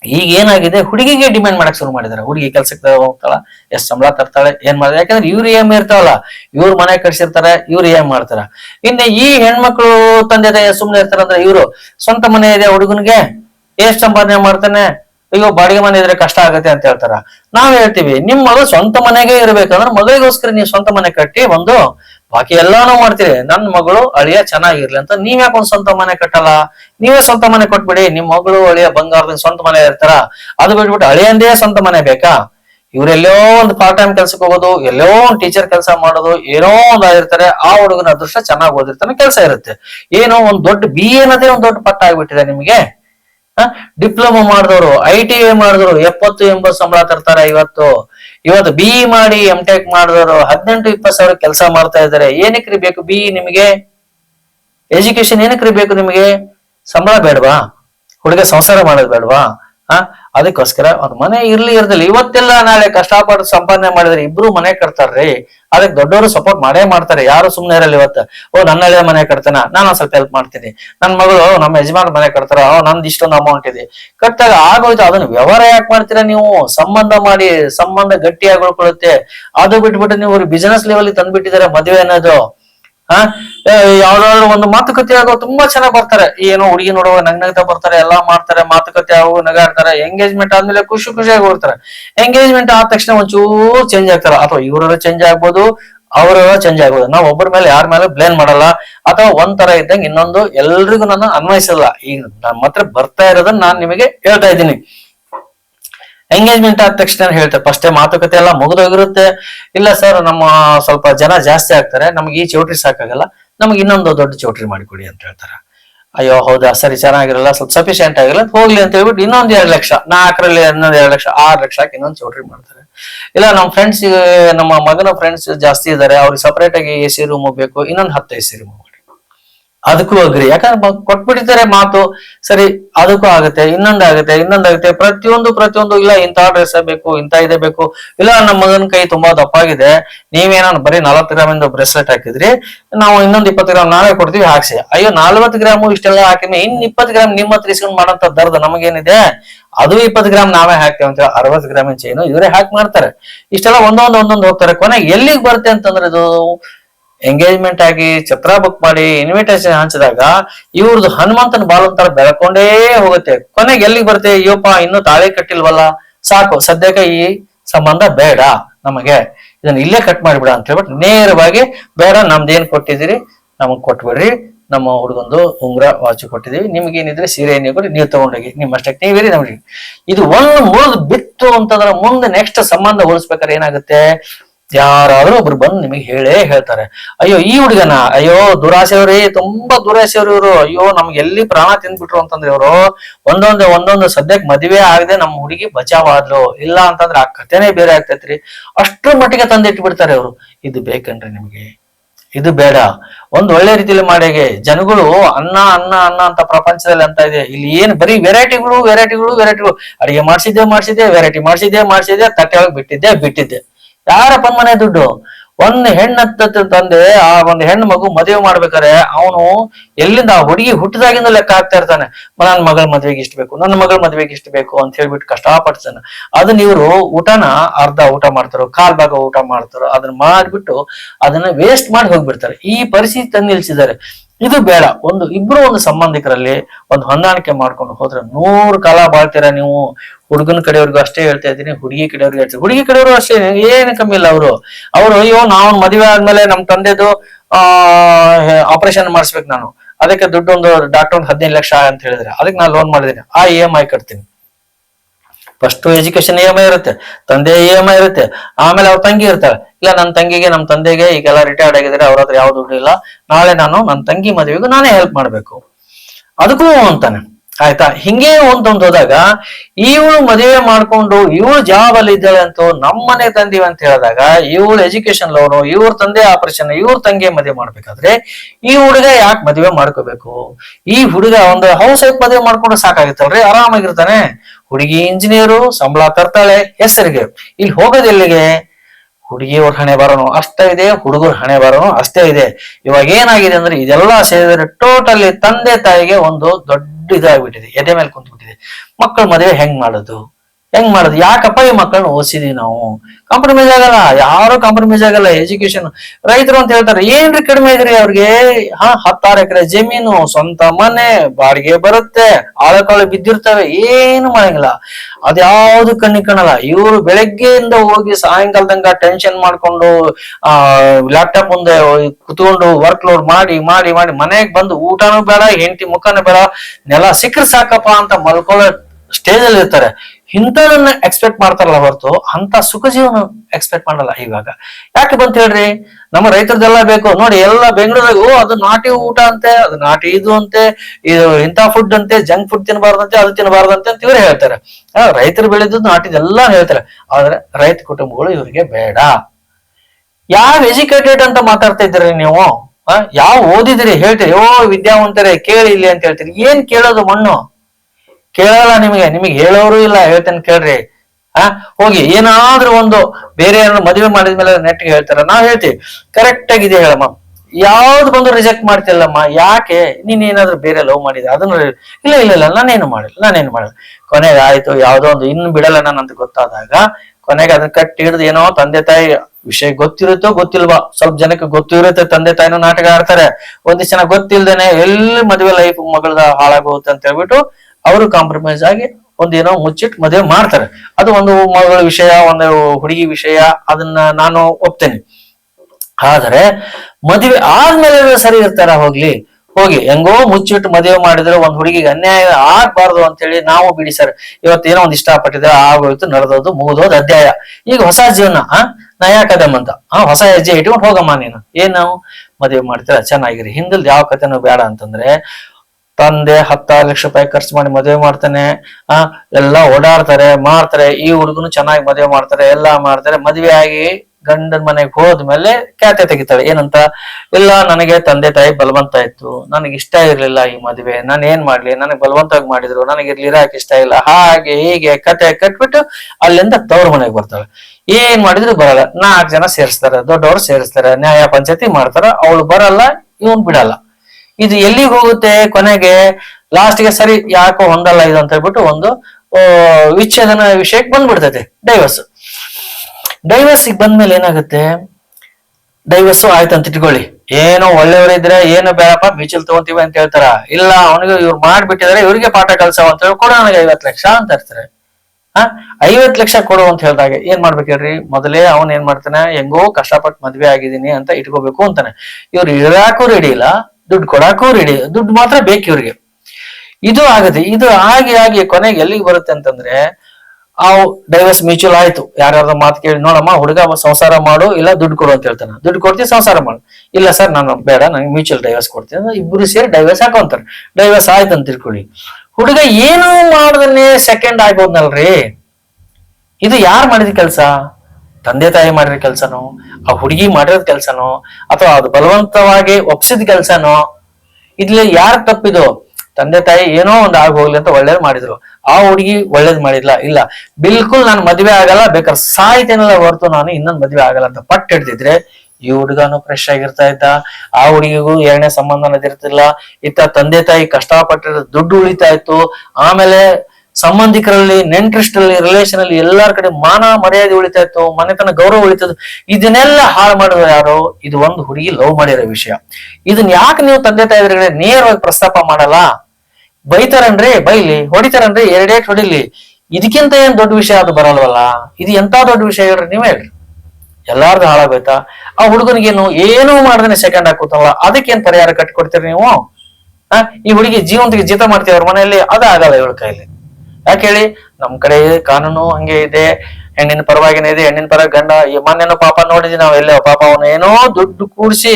ಈಗ ಏನಾಗಿದೆ? ಹುಡುಗಿಗೆ ಡಿಮ್ಯಾಂಡ್ ಮಾಡಕ್ ಶುರು ಮಾಡಿದಾರೆ. ಹುಡುಗಿ ಕೆಲ್ಸಕ್ಕೆ ಹೋಗ್ತಾಳ, ಎಷ್ಟ್ ಸಂಬಳ ತರ್ತಾಳೆ, ಏನ್ ಮಾಡ್ತಾರೆ ಯಾಕಂದ್ರೆ ಇವ್ರು ಏಮ್ ಇರ್ತಾವಲ್ಲ, ಇವ್ರ ಮನೆ ಕಟ್ಸಿರ್ತಾರೆ, ಇವ್ರು ಏಮ್ ಮಾಡ್ತಾರ? ಇನ್ನು ಈ ಹೆಣ್ಮಕ್ಳು ತಂದೆ ತಾಯಿ ಸುಮ್ನೆ ಇರ್ತಾರಂದ್ರೆ ಇವ್ರು ಸ್ವಂತ ಮನೆ ಇದೆ ಹುಡುಗನ್ಗೆ, ಎಷ್ಟ್ ಸಂಪಾದನೆ ಮಾಡ್ತಾನೆ? ಅಯ್ಯೋ, ಬಾಡಿಗೆ ಮನೆ ಇದ್ರೆ ಕಷ್ಟ ಆಗತ್ತೆ ಅಂತ ಹೇಳ್ತಾರ. ನಾವ್ ಹೇಳ್ತೀವಿ ನಿಮ್ ಮಗ ಸ್ವಂತ ಮನೆಗೆ ಇರ್ಬೇಕಂದ್ರೆ ಮಗಳಿಗೋಸ್ಕರ ನೀವು ಸ್ವಂತ ಮನೆ ಕಟ್ಟಿ ಒಂದು ಬಾಕಿ ಎಲ್ಲಾನು ಮಾಡ್ತೀರಿ. ನನ್ ಮಗಳು ಅಳಿಯ ಚೆನ್ನಾಗಿರ್ಲಿ ಅಂತ ನೀವ್ ಯಾಕೆ ಒಂದ್ ಸ್ವಂತ ಮನೆ ಕಟ್ಟಲ್ಲ? ನೀವೇ ಸ್ವಂತ ಮನೆ ಕೊಟ್ಬಿಡಿ. ನಿಮ್ ಮಗಳು, ಅಳಿಯ ಬಂಗಾರದ ಸ್ವಂತ ಮನೆ ಇರ್ತಾರ. ಅದು ಬಿಟ್ಬಿಟ್ಟು ಅಳಿಯಂದೇ ಸ್ವಂತ ಮನೆ ಬೇಕಾ? ಇವ್ರೆಲ್ಲೋ ಒಂದು ಪಾರ್ಟ್ ಟೈಮ್ ಕೆಲ್ಸಕ್ಕೆ ಹೋಗೋದು, ಎಲ್ಲೋ ಒಂದು ಟೀಚರ್ ಕೆಲಸ ಮಾಡೋದು, ಏನೋ ಒಂದ್ ಆಗಿರ್ತಾರೆ. ಆ ಹುಡುಗನ ಅದೃಷ್ಟ ಚೆನ್ನಾಗಿ ಓದಿರ್ತಾನೆ ಕೆಲಸ ಇರುತ್ತೆ. ಏನೋ ಒಂದ್ ದೊಡ್ಡ ಬಿ ಅನ್ನೋದೇ ಒಂದ್ ದೊಡ್ಡ ಪಟ್ಟ ಆಗ್ಬಿಟ್ಟಿದೆ ನಿಮ್ಗೆ. ಡಿಪ್ಲೊಮಾ ಮಾಡಿದವರು ಐ ಟಿ ಐ ಮಾಡಿದವರು ಎಪ್ಪತ್ತು, ಎಂಬತ್ತು ಸಂಬಳ ತರ್ತಾರೆ ಇವತ್ತು. ಇವತ್ತು ಬಿ ಮಾಡಿ ಎಂ ಟೆಕ್ ಮಾಡಿದವರು ಹದಿನೆಂಟು, ಇಪ್ಪತ್ತು ಸಾವಿರ ಕೆಲಸ ಮಾಡ್ತಾ ಇದ್ದಾರೆ. ಏನಕ್ರಿ ಬೇಕು ಬಿ ನಿಮಗೆ? ಎಜುಕೇಶನ್ ಏನಕ್ರಿ ಬೇಕು ನಿಮಗೆ? ಸಂಬಳ ಬೇಡವಾ? ಹುಡುಗ ಸಂಸಾರ ಮಾಡೋದು ಬೇಡವಾ? ಹಾ? ಅದಕ್ಕೋಸ್ಕರ ಅವ್ರ ಮನೆ ಇರ್ಲಿ ಇರ್ದಿಲ್ಲ ಇವತ್ತೆಲ್ಲ ನಾಳೆ ಕಷ್ಟಪಟ್ಟು ಸಂಪಾದನೆ ಮಾಡಿದ್ರೆ ಇಬ್ರು ಮನೆ ಕಟ್ತಾರ್ರಿ. ಅದಕ್ಕೆ ದೊಡ್ಡವರು ಸಪೋರ್ಟ್ ಮಾಡೇ ಮಾಡ್ತಾರೆ. ಯಾರು ಸುಮ್ನೆ ಇರಲ್ಲ ಇವತ್ತು. ಓ, ನನ್ನ ಹಳೆಯ ಮನೆ ಕಟ್ತಾನ? ನಾನು ಸ್ವಲ್ಪ ಹೆಲ್ಪ್ ಮಾಡ್ತೀನಿ. ನನ್ ಮಗಳು, ನಮ್ಮ ಯಜಮಾನ್ ಮನೆ ಕಟ್ತಾರ? ಓ, ನಂದು ಇಷ್ಟೊಂದು ಅಮೌಂಟ್ ಇದೆ. ಕಟ್ಟಾಗ ಆಗೋಯ್ತು. ಅದನ್ನ ವ್ಯವಹಾರ ಯಾಕೆ ಮಾಡ್ತೀರಾ ನೀವು? ಸಂಬಂಧ ಮಾಡಿ, ಸಂಬಂಧ ಗಟ್ಟಿಯಾಗಿ ಉಳ್ಕೊಳ್ಳುತ್ತೆ. ಅದು ಬಿಟ್ಬಿಟ್ಟು ನೀವು ಬಿಸಿನೆಸ್ ಲೆವೆಲ್ ತಂದ್ಬಿಟ್ಟಿದ್ದಾರೆ ಮದುವೆ ಅನ್ನೋದು. ಆ ಯಾವ್ದಾದ್ರು ಒಂದು ಮಾತುಕತೆ ಆಗೋ ತುಂಬಾ ಚೆನ್ನಾಗಿ ಬರ್ತಾರೆ. ಏನೋ ಹುಡುಗಿ ನೋಡುವ ನಗ್ ನಗ್ತಾ ಬರ್ತಾರೆ, ಎಲ್ಲಾ ಮಾಡ್ತಾರೆ, ಮಾತುಕತೆ ಆಗೋ, ನಗಾಡ್ತಾರೆ ಎಂಗೇಜ್ಮೆಂಟ್ ಆದ್ಮೇಲೆ ಖುಷಿ ಖುಷಿಯಾಗಿ ಹೋಗ್ತಾರೆ ಎಂಗೇಜ್ಮೆಂಟ್ ಆದ ತಕ್ಷಣ ಒಂಚೂರು ಚೇಂಜ್ ಆಗ್ತಾರೆ. ಅಥವಾ ಇವರೆಲ್ಲ ಚೇಂಜ್ ಆಗ್ಬೋದು ಅವರ ಚೇಂಜ್ ಆಗ್ಬೋದು. ನಾವು ಒಬ್ಬರ ಮೇಲೆ, ಯಾರ ಮೇಲೆ ಬ್ಲೇನ್ ಮಾಡಲ್ಲ. ಅಥವಾ ಒಂದ್ ತರ ಇದ್ದಂಗೆ ಇನ್ನೊಂದು ಎಲ್ರಿಗೂ ನಾನು ಅನ್ವಯಿಸಲ್ಲ. ಈಗ ನಮ್ಮ ಹತ್ರ ಬರ್ತಾ ಇರೋದನ್ನ ನಾನ್ ನಿಮಗೆ ಹೇಳ್ತಾ ಇದ್ದೀನಿ. ಎಂಗೇಜ್ಮೆಂಟ್ ಆದ ತಕ್ಷಣ ಹೇಳ್ತಾರೆ ಫಸ್ಟ್ ಮಾತುಕತೆ ಎಲ್ಲ ಮುಗಿದೋಗಿರುತ್ತೆ. ಇಲ್ಲ ಸರ್ ನಮ್ಮ ಸ್ವಲ್ಪ ಜನ ಜಾಸ್ತಿ ಆಗ್ತಾರೆ, ನಮ್ಗೆ ಈ ಚೌಟ್ರಿ ಸಾಕಾಗಲ್ಲ, ನಮ್ಗೆ ಇನ್ನೊಂದು ದೊಡ್ಡ ಚೌಟ್ರಿ ಮಾಡಿಕೊಡಿ ಅಂತ ಹೇಳ್ತಾರೆ. ಅಯ್ಯೋ, ಹೌದಾ ಸರಿ, ಚೆನ್ನಾಗಿರಲ್ಲ, ಸ್ವಲ್ಪ ಸಫಿಶಿಯಂಟ್ ಆಗಿಲ್ಲ ಹೋಗ್ಲಿ ಅಂತ ಹೇಳ್ಬಿಟ್ಟು ಇನ್ನೊಂದ್ ಎರಡು ಲಕ್ಷ, ನಾಲ್ಕರಲ್ಲಿ ಇನ್ನೊಂದ್ ಎರಡು ಲಕ್ಷ, ಆರು ಲಕ್ಷ ಹಾಕಿ ಇನ್ನೊಂದು ಚೌಟ್ರಿ ಮಾಡ್ತಾರೆ. ಇಲ್ಲ ನಮ್ಮ ಫ್ರೆಂಡ್ಸ್ ನಮ್ಮ ಮಗನ ಫ್ರೆಂಡ್ಸ್ ಜಾಸ್ತಿ ಇದಾರೆ, ಅವ್ರಿಗೆ ಸಪರೇಟ್ ಆಗಿ ಎ ಸಿ ರೂಮ್ ಬೇಕು, ಇನ್ನೊಂದು ಹತ್ತು ಎ ಸಿ ರೂಮ್ ಅದಕ್ಕೂ ಅಗ್ರಿ. ಯಾಕಂದ್ರೆ ಕೊಟ್ಬಿಟ್ಟಿದ್ದಾರೆ ಮಾತು, ಸರಿ, ಅದಕ್ಕೂ ಆಗುತ್ತೆ ಇನ್ನೊಂದಾಗುತ್ತೆ ಇನ್ನೊಂದಾಗುತ್ತೆ ಪ್ರತಿಯೊಂದು ಪ್ರತಿಯೊಂದು, ಇಲ್ಲ ಇಂಥ ಡ್ರೆಸ್ ಬೇಕು, ಇಂಥ ಇದೆ ಬೇಕು, ಇಲ್ಲ ನಮ್ಮ ಮಗನ ಕೈ ತುಂಬಾ ದಪ್ಪಾಗಿದೆ ನೀವೇನೋ ಬರೀ ನಲವತ್ತು ಇಂದ ಬ್ರೆಸ್ಲೆಟ್ ಹಾಕಿದ್ರಿ, ನಾವು ಇನ್ನೊಂದು ಇಪ್ಪತ್ತು ಗ್ರಾಮ್ ನಾವೇ ಕೊಡ್ತೀವಿ, ಹಾಕ್ಸಿ. ಅಯ್ಯೋ, ನಲ್ವತ್ತು ಗ್ರಾಮು ಇಷ್ಟೆಲ್ಲ ಹಾಕಿದ್ಮೇಲೆ ಇನ್ ಇಪ್ಪತ್ತು ಗ್ರಾಮ್ ನಿಮ್ಮ ಹತ್ರ ಇಸ್ಕೊಂಡ್ ಮಾಡೋಂಥ ದರ್ದ ನಮಗೇನಿದೆ? ಅದು ಇಪ್ಪತ್ತು ಗ್ರಾಮ್ ನಾವೇ ಹಾಕ್ತೇವೆ ಅಂತ ಅರವತ್ತು ಗ್ರಾಮಿನ ಚೈನು ಇವರೇ ಹಾಕಿ ಮಾಡ್ತಾರೆ. ಇಷ್ಟೆಲ್ಲ ಒಂದೊಂದು ಒಂದೊಂದು ಹೋಗ್ತಾರೆ. ಕೊನೆಗೆ ಎಲ್ಲಿಗೆ ಬರುತ್ತೆ ಅಂತಂದ್ರೆ ಇದು ಎಂಗೇಜ್ಮೆಂಟ್ ಆಗಿ ಛತ್ರ ಬುಕ್ ಮಾಡಿ ಇನ್ವಿಟೇಷನ್ ಹಂಚಿದಾಗ ಇವ್ರದ್ದು ಹನುಮಂತನ ಬಾಲಂತರ ಬೆಳಕೊಂಡೇ ಹೋಗುತ್ತೆ. ಕೊನೆಗೆ ಎಲ್ಲಿಗೆ ಬರುತ್ತೆ? ಅಯ್ಯೋಪ್ಪ, ಇನ್ನೂ ತಾಳೆ ಕಟ್ಟಿಲ್ವಲ್ಲ? ಸಾಕು, ಸದ್ಯಕ್ಕೆ ಈ ಸಂಬಂಧ ಬೇಡ ನಮಗೆ. ಇದನ್ನ ಇಲ್ಲೇ ಕಟ್ ಮಾಡಿಬಿಡ ಅಂತ ಹೇಳ್ಬಿಟ್ಟು ನೇರವಾಗಿ ಬೇಡ, ನಮ್ದೇನ್ ಕೊಟ್ಟಿದ್ದೀರಿ? ನಮಗ್ ಕೊಟ್ಬಿಡ್ರಿ. ನಮ್ಮ ಹುಡುಗೊಂದು ಉಂಗುರ ವಾಚು ಕೊಟ್ಟಿದೀವಿ ನಿಮ್ಗೆ ಏನಿದ್ರೆ ಸೀರೆ ಏನೇ ಕೊಡಿ ನೀವು ತಗೊಂಡೋಗಿ. ನಿಮ್ಮಷ್ಟಕ್ಕೆ ನೀವೇರಿ ನಮ್ಗೆ ಇದು ಒಂದು ಮುರಿದು ಬಿತ್ತು ಅಂತಂದ್ರೆ ಮುಂದೆ ನೆಕ್ಸ್ಟ್ ಸಂಬಂಧ ಉಳಿಸ್ಬೇಕಾದ್ರೆ ಏನಾಗುತ್ತೆ? ಯಾರಾದ್ರೂ ಒಬ್ರು ಬಂದು ನಿಮಗೆ ಹೇಳೇ ಹೇಳ್ತಾರೆ. ಅಯ್ಯೋ, ಈ ಹುಡುಗನ? ಅಯ್ಯೋ, ದುರಾಸೆಯವ್ರಿ, ತುಂಬಾ ದುರಾಸೆಯವ್ರು ಇವರು. ಅಯ್ಯೋ, ನಮ್ಗೆ ಎಲ್ಲಿ ಪ್ರಾಣ ತಿಂದ್ಬಿಟ್ರು ಅಂತಂದ್ರೆ ಇವರು. ಒಂದೊಂದು ಒಂದೊಂದು ಸದ್ಯಕ್ಕೆ ಮದುವೆ ಆಗದೆ ನಮ್ಮ ಹುಡುಗಿ ಬಚಾವಾದ್ಲು. ಇಲ್ಲ ಅಂತಂದ್ರೆ ಆ ಕಥೆನೇ ಬೇರೆ ಆಗ್ತೈತ್ರಿ. ಅಷ್ಟ್ರ ಮಟ್ಟಿಗೆ ತಂದಿಟ್ಟು ಬಿಡ್ತಾರೆ ಅವರು ಇದು ಬೇಕನ್ರಿ ನಿಮ್ಗೆ? ಇದು ಬೇಡ. ಒಂದ್ ಒಳ್ಳೆ ರೀತಿಯಲ್ಲಿ ಮಾಡಿಗೆ ಜನಗಳು ಅನ್ನ ಅನ್ನ ಅನ್ನ ಅಂತ ಪ್ರಪಂಚದಲ್ಲಿ ಅಂತ ಇದೆ. ಇಲ್ಲಿ ಏನ್ ಬರೀ ವೆರೈಟಿಗಳು ವೆರೈಟಿಗಳು ವೆರೈಟಿಗಳು. ಅಡಿಗೆ ಮಾಡ್ಸಿದ್ದೆ ಮಾಡ್ಸಿದ್ದೆ, ವೆರೈಟಿ ಮಾಡ್ಸಿದ್ದೆ ಮಾಡ್ಸಿದ್ದೆ, ತಟ್ಟೆ ಒಳಗೆ ಬಿಟ್ಟಿದ್ದೆ ಬಿಟ್ಟಿದ್ದೆ. ಯಾರಪ್ಪ ಮನೆ ದುಡ್ಡು? ಒಂದ್ ಹೆಣ್ಣ ತಂದೆ, ಆ ಒಂದ್ ಹೆಣ್ಣು ಮಗು ಮದುವೆ ಮಾಡ್ಬೇಕಾರೆ ಅವನು ಎಲ್ಲಿಂದ ಆ ಹುಡುಗಿ ಹುಟ್ಟಿದಾಗಿಂದ ಲೆಕ್ಕ ಹಾಕ್ತಾ ಇರ್ತಾನೆ. ನನ್ನ ಮಗಳ ಮದ್ವೆಗೆ ಇಷ್ಟ ಬೇಕು ನನ್ನ ಮಗಳ ಮದ್ವೆಗೆ ಇಷ್ಟ ಬೇಕು ಅಂತ ಹೇಳ್ಬಿಟ್ಟು ಕಷ್ಟಪಡ್ತಾನೆ. ಅದನ್ನ ಇವರು ಊಟನ ಅರ್ಧ ಊಟ ಮಾಡ್ತಾರೋ, ಕಾಲ್ ಭಾಗ ಊಟ ಮಾಡ್ತಾರೋ, ಅದನ್ನ ಮಾಡ್ಬಿಟ್ಟು ಅದನ್ನ ವೇಸ್ಟ್ ಮಾಡಿ ಹೋಗ್ಬಿಡ್ತಾರೆ. ಈ ಪರಿಸ್ಥಿತಿ ತಂದು ನಿಲ್ಸಿದ್ದಾರೆ ಇದು ಬೇಡ. ಒಂದು ಇಬ್ರು ಒಂದು ಸಂಬಂಧಿಕರಲ್ಲಿ ಒಂದು ಹೊಂದಾಣಿಕೆ ಮಾಡ್ಕೊಂಡು ಹೋದ್ರೆ ನೂರು ಕಾಲ ಬಾಳ್ತೀರಾ ನೀವು? ಹುಡುಗನ ಕಡೆಯವ್ರಿಗೂ ಅಷ್ಟೇ ಹೇಳ್ತಾ ಇದ್ದೀನಿ, ಹುಡುಗಿ ಕಡೆಯವ್ರಿಗೆ ಹೇಳ್ತೀನಿ ಹುಡುಗಿ ಕಡೆಯವರು ಅಷ್ಟೇ ಏನು ಕಮ್ಮಿ ಇಲ್ಲ ಅವರು. ಅವರು, ಅಯ್ಯೋ, ನಾವು ಮದುವೆ ಆದ್ಮೇಲೆ ನಮ್ಮ ತಂದೆದು, ಆ ಆಪರೇಷನ್ ಮಾಡಿಸ್ಬೇಕು ನಾನು. ಅದಕ್ಕೆ ದುಡ್ಡು ಒಂದು ಡಾಕ್ಟರ್ ಒಂದು ಹದಿನೈದು ಲಕ್ಷ ಅಂತ ಹೇಳಿದ್ರೆ, ಅದಕ್ಕೆ ನಾನು ಲೋನ್ ಮಾಡಿದ್ದೀನಿ. ಆ E M I ಕಟ್ತೀನಿ. First education E M I ಇರುತ್ತೆ, ತಂದೆ ಇ ಎಂ ಐ ಇರುತ್ತೆ, ಆಮೇಲೆ ಅವ್ರ ತಂಗಿ ಇರ್ತಾಳೆ. ಇಲ್ಲ ನನ್ನ ತಂಗಿಗೆ ನಮ್ಮ ತಂದೆಗೆ ಈಗೆಲ್ಲ ರಿಟೈರ್ಡ್ ಆಗಿದ್ರೆ ಅವ್ರ ಹತ್ರ ಯಾವ ದುಡ್ಡು ಇಲ್ಲ ನಾಳೆ ನಾನು ನನ್ನ ತಂಗಿ ಮದುವೆಗೂ ನಾನೇ ಹೆಲ್ಪ್ ಮಾಡ್ಬೇಕು. ಅದಕ್ಕೂ ಅಂತಾನೆ. ಆಯ್ತಾ? ಹಿಂಗೆ ಒಂದೊಂದು ಹೋದಾಗ, ಇವಳು ಮದುವೆ ಮಾಡ್ಕೊಂಡು ಇವಳು ಜಾಬ್ ಅಲ್ಲಿ ಇದ್ದಾಳೆ ಅಂತ ನಮ್ಮನೆ ತಂದೀವಿ ಅಂತ ಹೇಳಿದಾಗ, ಇವಳು ಎಜುಕೇಶನ್ ಲೋನು ಇವ್ರ ತಂದೆ ಆಪರೇಷನ್ ಇವ್ರ ತಂಗಿ ಮದುವೆ ಮಾಡ್ಬೇಕಾದ್ರೆ, ಈ ಹುಡುಗ ಯಾಕೆ ಮದುವೆ ಮಾಡ್ಕೋಬೇಕು? ಈ ಹುಡುಗ ಒಂದು ಹೌಸ್ ವೈಫ್ ಮದುವೆ ಮಾಡ್ಕೊಂಡು ಸಾಕಾಗಿತ್ತಲ್ರಿ? ಆರಾಮಾಗಿರ್ತಾನೆ. ಹುಡುಗಿ ಇಂಜಿನಿಯರು, ಸಂಬಳ ತರ್ತಾಳೆ, ಹೆಸರಿಗೆ. ಇಲ್ಲಿ ಹೋಗೋದೆಲ್ಲಿಗೆ ಹುಡುಗಿಯವ್ರ ಹಣೆ ಬರೋನು, ಅಷ್ಟೇ ಇದೆ, ಹುಡುಗರ ಹಣೆ ಬರೋನು, ಅಷ್ಟೇ ಇದೆ. ಇವಾಗ ಏನಾಗಿದೆ ಅಂದ್ರೆ ಇದೆಲ್ಲ ಸೇರಿದ್ರೆ ಟೋಟಲಿ ತಂದೆ ತಾಯಿಗೆ ಒಂದು ದೊಡ್ಡ ಇದಾಗ್ಬಿಟ್ಟಿದೆ, ಎದೆ ಮೇಲೆ ಕುಂತ್ಬಿಟ್ಟಿದೆ. ಮಕ್ಕಳ ಮದುವೆ ಹೆಂಗ್ ಮಾಡೋದು? ಹೆಂಗ್ ಮಾಡೋದು? ಯಾಕಪ್ಪ ಈ ಮಕ್ಕಳನ್ನ ಓದಿಸಿದೀವಿ ನಾವು? ಕಾಂಪ್ರಮೈಸ್ ಆಗಲ್ಲ. ಯಾರು ಕಾಂಪ್ರಮೈಸ್ ಆಗಲ್ಲ. ಎಜುಕೇಶನ್ ರೈತರು ಅಂತ ಹೇಳ್ತಾರೆ, ಏನ್ರಿ ಕಡಿಮೆ ಇದ್ರಿ ಅವ್ರಿಗೆ? ಹಾ, ಹತ್ತಾರು ಎಕರೆ ಜಮೀನು, ಸ್ವಂತ ಮನೆ, ಬಾಡಿಗೆ ಬರುತ್ತೆ, ಆಳಕಾಳು ಬಿದ್ದಿರ್ತವೆ, ಏನು ಮಾಡಂಗಿಲ್ಲ. ಅದ್ಯಾವ್ದು ಕಣ್ಣಿ ಕಾಣಲ್ಲ. ಇವರು ಬೆಳಗ್ಗೆಯಿಂದ ಹೋಗಿ ಸಾಯಂಕಾಲದಂಗ ಟೆನ್ಷನ್ ಮಾಡ್ಕೊಂಡು, ಆ ಲ್ಯಾಪ್ಟಾಪ್ ಮುಂದೆ ಕುತ್ಕೊಂಡು ವರ್ಕ್ ಲೋಡ್ ಮಾಡಿ ಮಾಡಿ ಮಾಡಿ ಮನೆಗೆ ಬಂದು ಊಟನೂ ಬೇಡ, ಹೆಂಡತಿ ಮುಖನೂ ಬೇಡ, ನೆಲ ಸಿಕ್ಕರೆ ಸಾಕಪ್ಪ ಅಂತ ಮಲ್ಕೊಳ್ಳೋ ಸ್ಟೇಜ್ ಅಲ್ಲಿ ಇರ್ತಾರೆ. ಇಂಥದನ್ನ ಎಕ್ಸ್ಪೆಕ್ಟ್ ಮಾಡ್ತಾರಲ್ಲ ಹೊರತು ಅಂತ ಸುಖ ಜೀವನ ಎಕ್ಸ್ಪೆಕ್ಟ್ ಮಾಡಲ್ಲ ಇವಾಗ. ಯಾಕೆ ಬಂತ ಹೇಳ್ರಿ? ನಮ್ಮ ರೈತರದೆಲ್ಲ ಬೇಕು. ನೋಡಿ, ಎಲ್ಲ ಬೆಂಗಳೂರಾಗ ಅದು ನಾಟಿ ಊಟ ಅಂತೆ, ಅದು ನಾಟಿ ಇದು ಅಂತೆ, ಇದು ಇಂಥ ಫುಡ್ ಅಂತೆ ಜಂಕ್ ಫುಡ್ ತಿನ್ನಬಾರ್ದಂತೆ, ಅದು ತಿನ್ನಬಾರ್ದಂತೆ ಅಂತ ಇವರು ಹೇಳ್ತಾರೆ. ರೈತರು ಬೆಳೆದು ನಾಟಿದೆಲ್ಲ ಹೇಳ್ತಾರೆ. ಆದ್ರೆ ರೈತ ಕುಟುಂಬಗಳು ಇವರಿಗೆ ಬೇಡ. ಯಾವ ಎಜುಕೇಟೆಡ್ ಅಂತ ಮಾತಾಡ್ತಾ ಇದ್ದೀರಿ ನೀವು? ಯಾವ ಓದಿದಿರಿ ಹೇಳ್ತೀರಿ, ಓ, ವಿದ್ಯಾವಂತರೇ, ಕೇಳಿ ಇಲ್ಲಿ ಅಂತ ಹೇಳ್ತೀರಿ. ಏನ್ ಕೇಳೋದು ಮಣ್ಣು? ಕೇಳಲ್ಲ ನಿಮಗೆ ನಿಮಗೆ ಹೇಳೋರು ಇಲ್ಲ, ಹೇಳ್ತೇನೆ ಕೇಳ್ರಿ. ಆ, ಹೋಗಿ, ಏನಾದ್ರೂ ಒಂದು ಬೇರೆ ಏನಾದ್ರು ಮದುವೆ ಮಾಡಿದ್ಮೇಲೆ ನೆಟ್ಗೆ ಹೇಳ್ತಾರ, ನಾವ್ ಹೇಳ್ತೀವಿ. ಕರೆಕ್ಟ್ ಆಗಿದೆ ಹೇಳಮ್ಮ. ಯಾವ್ದು ಬಂದು ರಿಜೆಕ್ಟ್ ಮಾಡ್ತಿಲ್ಲಮ್ಮ. ಯಾಕೆ? ನೀನ್ ಏನಾದ್ರು ಬೇರೆ ಲವ್ ಮಾಡಿದ ಅದನ್ನ ಇಲ್ಲ ಇಲ್ಲ ಇಲ್ಲ, ನಾನೇನು ಮಾಡಿಲ್ಲ ನಾನೇನು ಮಾಡಿಲ್ಲ. ಕೊನೆಗೆ ಆಯ್ತು, ಯಾವ್ದೋ ಒಂದು ಇನ್ನು ಬಿಡಲ್ಲ ನಾನು ಅಂತ ಗೊತ್ತಾದಾಗ ಕೊನೆಗೆ ಅದನ್ನ ಕಟ್ಟಿ ಹಿಡಿದು ಏನೋ ತಂದೆ ತಾಯಿ ವಿಷಯ ಗೊತ್ತಿರುತ್ತೋ ಗೊತ್ತಿಲ್ವಾ, ಸ್ವಲ್ಪ ಜನಕ್ಕೆ ಗೊತ್ತಿರುತ್ತೆ ತಂದೆ ತಾಯಿನೂ ನಾಟಕ ಆಡ್ತಾರೆ. ಒಂದಿಷ್ಟು ಜನ ಗೊತ್ತಿಲ್ದೇನೆ ಎಲ್ಲಿ ಮದುವೆ ಲೈಫ್ ಮಗಳದ ಹಾಳಾಗೋಗುತ್ತೆ ಅಂತ ಹೇಳ್ಬಿಟ್ಟು ಅವರು ಕಾಂಪ್ರಮೈಸ್ ಆಗಿ ಒಂದೇನೋ ಮುಚ್ಚಿಟ್ಟು ಮದುವೆ ಮಾಡ್ತಾರೆ. ಅದು ಒಂದು ಮಗಳ ವಿಷಯ, ಒಂದು ಹುಡುಗಿ ವಿಷಯ, ಅದನ್ನ ನಾನು ಒಪ್ತೇನೆ. ಆದರೆ ಮದುವೆ ಆದ್ಮೇಲೆ ಸರಿ ಇರ್ತಾರ ಹೋಗ್ಲಿ? ಹೋಗಿ ಹೆಂಗೋ ಮುಚ್ಚಿಟ್ಟು ಮದುವೆ ಮಾಡಿದ್ರೆ ಒಂದ್ ಹುಡುಗಿಗೆ ಅನ್ಯಾಯ ಆಗ್ಬಾರ್ದು ಅಂತ ಹೇಳಿ ನಾವು ಬಿಡಿ ಸರ್. ಇವತ್ತೇನೋ ಒಂದ್ ಇಷ್ಟಪಟ್ಟಿದ್ರೆ ಆಗೋಯ್ತು ನಡೆದೋದು ಮುಗಿದೋದು ಅಧ್ಯಾಯ. ಈಗ ಹೊಸ ಜೀವನ ಕದಮ್ ಅಂತ ಆ, ಹೊಸ ಹೆಜ್ಜೆ ಇಟ್ಕೊಂಡು ಹೋಗಮ್ಮ ನೀನು. ಏನ್ ನಾವು? ಮದುವೆ ಮಾಡ್ತೀರಾ? ಚೆನ್ನಾಗಿರಿ. ಹಿಂದಲ್ ಯಾವ ಕಥೆನೂ ಬೇಡ ಅಂತಂದ್ರೆ, ತಂದೆ ಹತ್ತಾರು ಲಕ್ಷ ರೂಪಾಯಿ ಖರ್ಚು ಮಾಡಿ ಮದುವೆ ಮಾಡ್ತಾನೆ, ಆ? ಎಲ್ಲ ಓಡಾಡ್ತಾರೆ ಮಾಡ್ತಾರೆ ಈ ಹುಡುಗನು ಚೆನ್ನಾಗಿ ಮದುವೆ ಮಾಡ್ತಾರೆ, ಎಲ್ಲಾ ಮಾಡ್ತಾರೆ, ಮದುವೆ ಆಗಿ ಗಂಡನ ಮನೆಗೆ ಹೋದ್ಮೇಲೆ ಖ್ಯಾತೆ ತೆಗಿತಾಳೆ. ಏನಂತ? ಇಲ್ಲ, ನನಗೆ ತಂದೆ ತಾಯಿ ಬಲವಂತ ಇತ್ತು ನನಗೆ ಇಷ್ಟ ಇರ್ಲಿಲ್ಲ ಈ ಮದುವೆ. ನಾನು ಏನ್ ಮಾಡ್ಲಿ? ನನಗೆ ಬಲವಂತವಾಗಿ ಮಾಡಿದ್ರು. ನನಗೆ ಇಲ್ಲಿ ಇರಾಕ್ ಇಷ್ಟ ಇಲ್ಲ. ಹಾಗೆ ಹೀಗೆ ಕತೆ ಕಟ್ಬಿಟ್ಟು ಅಲ್ಲಿಂದ ತವ್ರ ಮನೆಗೆ ಬರ್ತಾಳೆ. ಏನ್ ಮಾಡಿದ್ರು ಬರಲ್ಲ. ನಾಲ್ಕು ಜನ ಸೇರಿಸ್ತಾರೆ. ದೊಡ್ಡವರು ಸೇರಿಸ್ತಾರೆ. ನ್ಯಾಯ ಪಂಚಾಯತಿ ಮಾಡ್ತಾರ. ಅವಳು ಬರಲ್ಲ, ಇವನ್ ಬಿಡಲ್ಲ. ಇದು ಎಲ್ಲಿಗೆ ಹೋಗುತ್ತೆ? ಕೊನೆಗೆ ಲಾಸ್ಟ್ಗೆ ಸರಿ, ಯಾಕೋ ಹೊಂದಲ್ಲ ಇದು ಅಂತ ಹೇಳ್ಬಿಟ್ಟು ಒಂದು ವಿಚ್ಛೇದನ ವಿಷಯಕ್ಕೆ ಬಂದ್ಬಿಡ್ತೈತೆ. ಡೈವರ್ಸ್ ಡೈವರ್ಸ್ ಬಂದ್ಮೇಲೆ ಏನಾಗುತ್ತೆ? ಡೈವರ್ಸ್ ಆಯ್ತು ಅಂತ ಇಟ್ಕೊಳ್ಳಿ. ಏನೋ ಒಳ್ಳೆಯವರಿದ್ರೆ ಏನು ಬೇಡಪ್ಪ, ಮ್ಯೂಚುವಲ್ ತಗೊಂತೀವಿ ಅಂತ ಹೇಳ್ತಾರ. ಇಲ್ಲ, ಅವನಿಗೆ ಇವ್ರು ಮಾಡ್ಬಿಟ್ಟಿದ್ರೆ, ಇವ್ರಿಗೆ ಪಾಠ ಕಲ್ಸವ ಅಂತ ಹೇಳಿ ಕೊಡೋ ನನಗೆ ಐವತ್ ಲಕ್ಷ ಅಂತ ಇರ್ತಾರೆ ಆ ಐವತ್ ಲಕ್ಷ ಕೊಡು ಅಂತ ಹೇಳಿದಾಗ ಏನ್ ಮಾಡ್ಬೇಕು ಹೇಳ್ರಿ? ಮೊದಲೇ ಅವನ್ ಏನ್ ಮಾಡ್ತಾನೆ, ಹೆಂಗೋ ಕಷ್ಟಪಟ್ಟು ಮದ್ವೆ ಆಗಿದ್ದೀನಿ ಅಂತ ಇಟ್ಕೋಬೇಕು ಅಂತಾನೆ. ಇವ್ರು ಇರಾಕೂ ರೆಡಿ ಇಲ್ಲ, ದುಡ್ಡು ಕೊಡಾಕೂ ರೆಡಿ ದುಡ್ಡು ಮಾತ್ರ ಬೇಕು ಇವ್ರಿಗೆ. ಇದು ಆಗದೆ, ಇದು ಆಗಿ ಆಗಿ ಕೊನೆಗೆ ಎಲ್ಲಿಗೆ ಬರುತ್ತೆ ಅಂತಂದ್ರೆ ಆ ಡೈವರ್ಸ್ ಮ್ಯೂಚುವಲ್ ಆಯ್ತು. ಯಾರ್ಯಾರ್ದ ಮಾತು ಕೇಳಿ, ನೋಡಮ್ಮ, ಹುಡುಗ ಸಂಸಾರ ಮಾಡು, ಇಲ್ಲ ದುಡ್ಡು ಕೊಡು ಅಂತ ಹೇಳ್ತಾನೆ. ದುಡ್ಡು ಕೊಡ್ತೀವಿ, ಸಂಸಾರ ಮಾಡು. ಇಲ್ಲ ಸರ್, ನಾನು ಬೇಡ ನನಗೆ ಮ್ಯೂಚುವಲ್ ಡೈವರ್ಸ್ ಕೊಡ್ತೀನಿ. ಇಬ್ಬರು ಸೇರಿ ಡೈವರ್ಸ್ ಹಾಕೊಂತಾರೆ. ಡೈವರ್ಸ್ ಆಯ್ತು ಅಂತ ತಿಳ್ಕೊಳ್ಳಿ. ಹುಡುಗ ಏನು ಮಾಡ್ದನೆ ಸೆಕೆಂಡ್ ಆಗ್ಬೋದ್ನಲ್ರಿ ಇದು ಯಾರು ಮಾಡಿದ ಕೆಲಸ? ತಂದೆ ತಾಯಿ ಮಾಡಿರೋ ಕೆಲಸನೋ, ಆ ಹುಡುಗಿ ಮಾಡಿರೋದ್ ಕೆಲಸನೋ, ಅಥವಾ ಅದು ಬಲವಂತವಾಗಿ ಒಪ್ಸಿದ ಕೆಲಸನೋ? ಇದ್ಲಿ ಯಾರು ತಪ್ಪಿದು? ತಂದೆ ತಾಯಿ ಏನೋ ಒಂದು ಆಗ ಹೋಗ್ಲಿ ಅಂತ ಒಳ್ಳೇದು ಮಾಡಿದ್ರು. ಆ ಹುಡುಗಿ ಒಳ್ಳೇದ್ ಮಾಡಿಲ್ಲ ಇಲ್ಲ. ಬಿಲ್ಕುಲ್ ನಾನು ಮದ್ವೆ ಆಗಲ್ಲ, ಬೇಕಾದ್ರೆ ಸಾಯ್ತೇನಲ್ಲ ಹೊರತು ನಾನು ಇನ್ನೊಂದು ಮದ್ವೆ ಆಗಲ್ಲ ಅಂತ ಪಟ್ಟು ಹಿಡ್ದಿದ್ರೆ ಈ ಹುಡುಗನು ಫ್ರೆಶ್ ಆಗಿರ್ತಾ ಇದ್ದ. ಆ ಹುಡುಗಿಗೂ ಎರಡನೇ ಸಂಬಂಧ ಅನ್ನೋದಿರ್ತಿಲ್ಲ. ಇತ್ತ ತಂದೆ ತಾಯಿ ಕಷ್ಟಪಟ್ಟಿರೋ ದುಡ್ಡು ಉಳಿತಾ ಇತ್ತು. ಆಮೇಲೆ ಸಂಬಂಧಿಕರಲ್ಲಿ ನೆಂಟ್ರಿಸ್ಟಲ್ಲಿ ರಿಲೇಷನ್ ಅಲ್ಲಿ ಎಲ್ಲಾರ ಕಡೆ ಮಾನ ಮರ್ಯಾದೆ ಉಳಿತಾ ಇತ್ತು, ಮನೆತನ ಗೌರವ ಉಳಿತದ್ದು ಇದನ್ನೆಲ್ಲ ಹಾಳು ಮಾಡಿದ್ರು ಯಾರು, ಇದು ಒಂದು ಹುಡುಗಿ ಲವ್ ಮಾಡಿರೋ ವಿಷಯ. ಇದನ್ನ ಯಾಕೆ ನೀವು ತಂದೆ ತಾಯಿದ್ರೆ ನೇರವಾಗಿ ಪ್ರಸ್ತಾಪ ಮಾಡಲ್ಲ? ಬೈತಾರನ್ರಿ? ಬೈಲಿ, ಹೊಡಿತಾರನ್ರಿ? ಎರಡೇ ಹೊಡಿಲಿ? ಇದಕ್ಕಿಂತ ಏನ್ ದೊಡ್ಡ ವಿಷಯ ಅದು ಬರಲ್ವಲ್ಲ? ಇದು ಎಂತ ದೊಡ್ಡ ವಿಷಯ ಹೇಳ್ರಿ ನೀವ್ ಹೇಳ್ರಿ. ಎಲ್ಲಾರ್ದು ಹಾಳಾಗೋಯ್ತಾ? ಆ ಹುಡುಗನಿಗೇನು ಏನೂ ಮಾಡ್ದೇನೆ ಸೆಕೆಂಡ್ ಹಾಕುತ್ತಲ್ಲ ಅದಕ್ಕೇನ್ ಪರಿಹಾರ ಕಟ್ಕೊಡ್ತೀರಿ ನೀವು? ಆ, ಈ ಹುಡುಗಿ ಜೀವಂತಿಗೆ ಜೀತ ಮಾಡ್ತೀವಿ ಅವ್ರ ಮನೆಯಲ್ಲಿ, ಅದ ಆಗಲ್ಲ ಇವಳ ಕೈಲಿ. ಯಾಕೆ ಹೇಳಿ? ನಮ್ ಕಡೆ ಕಾನೂನು ಹಂಗೆ ಇದೆ. ಹೆಣ್ಣಿನ ಪರವಾಗಿನೇ ಇದೆ, ಹೆಣ್ಣಿನ ಪರ ಗಂಡ ಮೊನ್ನೆನೋ ಪಾಪ ನೋಡಿದ್ವಿ ನಾವು ಎಲ್ಲೋ, ಪಾಪ ಅವನು ಏನೋ ದುಡ್ಡು ಕೂಡಿಸಿ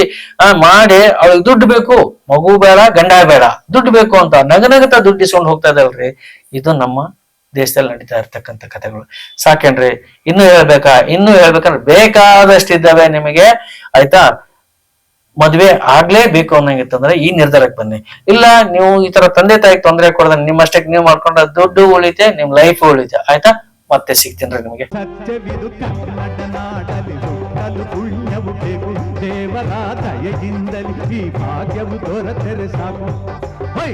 ಮಾಡಿ ಅವಳಿಗೆ ದುಡ್ಡು ಬೇಕು. ಮಗು ಬೇಡ, ಗಂಡ ಬೇಡ, ದುಡ್ಡು ಬೇಕು ಅಂತ ನಗನಗತ ದುಡ್ಡು ಇಸ್ಕೊಂಡು ಹೋಗ್ತಾ ಇದಲ್ರಿ ಇದು ನಮ್ಮ ದೇಶದಲ್ಲಿ ನಡೀತಾ ಇರ್ತಕ್ಕಂಥ ಕಥೆಗಳು. ಸಾಕೇನ್ರಿ, ಇನ್ನು ಹೇಳ್ಬೇಕಾ, ಇನ್ನು ಹೇಳ್ಬೇಕಂದ್ರೆ ಬೇಕಾದಷ್ಟು ಇದ್ದಾವೆ ನಿಮಗೆ, ಆಯ್ತಾ? ಮದ್ವೆ ಆಗ್ಲೇಬೇಕು ಅನ್ನಂಗಿತ್ತಂದ್ರೆ ಈ ನಿರ್ಧಾರಕ್ಕೆ ಬನ್ನಿ. ಇಲ್ಲ, ನೀವು ಈ ತರ ತಂದೆ ತಾಯಿಗೆ ತೊಂದರೆ ಕೊಡದ ನಿಮ್ಮಷ್ಟಕ್ಕೆ ನೀವು ಮಾಡ್ಕೊಂಡ್ರೆ ದುಡ್ಡು ಉಳಿತೆ ನಿಮ್ ಲೈಫ್ ಉಳಿತೆ ಆಯ್ತಾ? ಮತ್ತೆ ಸಿಗ್ತೀನಿ ನಿಮಗೆ ಸತ್ಯವಿದು ಕನ್ನಡ ನಾಡಲಿ ಹುಟ್ಟಲು ಪುಣ್ಯವು ಬೇಕು ದೇವರ ದಯೆಯಿಂದಲಿ ಈ ಭಾಗ್ಯವು ದೊರೆತರೆ ಸಾಕು ಹೈ!